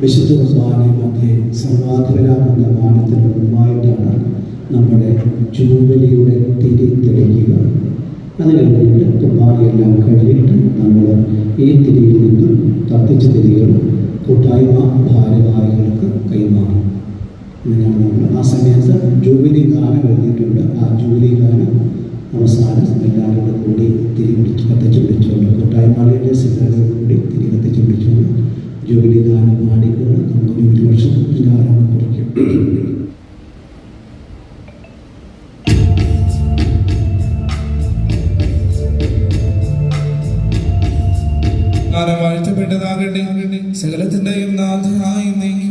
വിശുദ്ധ കുർബാനയും മധ്യേ സർവാധിപനാമെന്ന ഗാനത്തിന് മുമ്പായിട്ടാണ് നമ്മുടെ ജൂബലിയുടെ തിരി തെളിക്കുക. അതിന് വേണ്ടിയിട്ട് കുർബാനയെല്ലാം കഴിഞ്ഞിട്ട് നമ്മൾ ഈ തിരിയിൽ നിന്നും കത്തിച്ച തിരികൾ കൂട്ടായ്മ ഭാരവാഹികൾക്ക് കൈമാറും. അങ്ങനെയാണ് നമ്മൾ ആ സമയത്ത് ജൂബിലി ഗാനം എഴുതിയിട്ടുണ്ട്. ആ ജൂബിലി ഗാനം അവസാനം എല്ലാവരും കൂടി തിരി പിടിച്ച് കത്തിച്ച് പിടിച്ചുകൊണ്ട് കൂട്ടായ്മയുടെ സിനിമകൾ കൂടി തിരി കത്തിച്ച് ജൂബിലി ഗാനം പാടിക്കൊണ്ട് നമുക്ക് ഒരു വർഷത്തിന്റെ ആരംഭം കുറിക്കും വാഴ്ത്തപ്പെട്ടതാകട്ടെ. സകലത്തിന്റെയും നാഥായി നീക്കി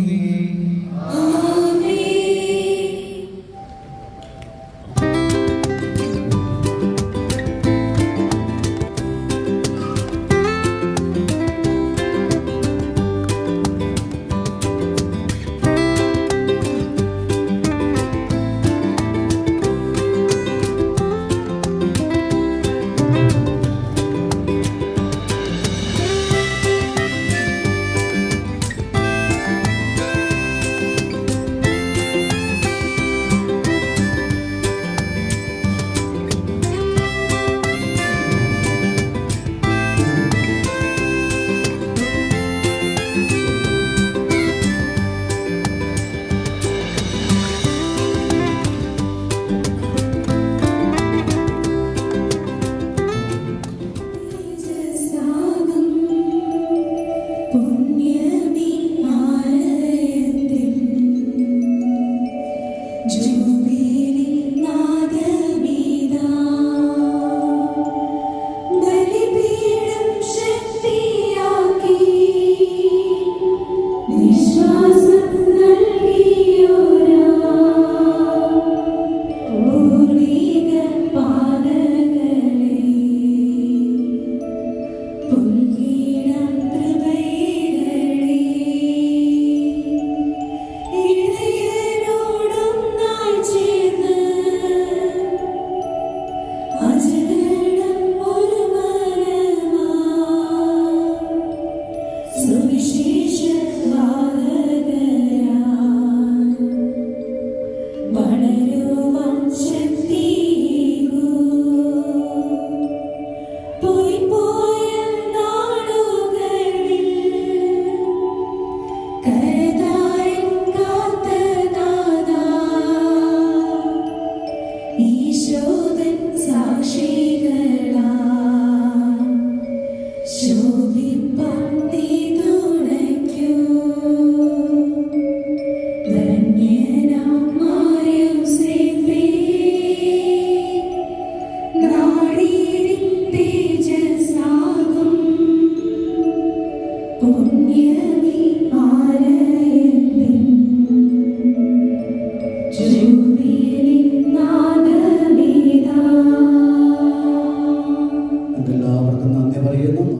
sangue, gente.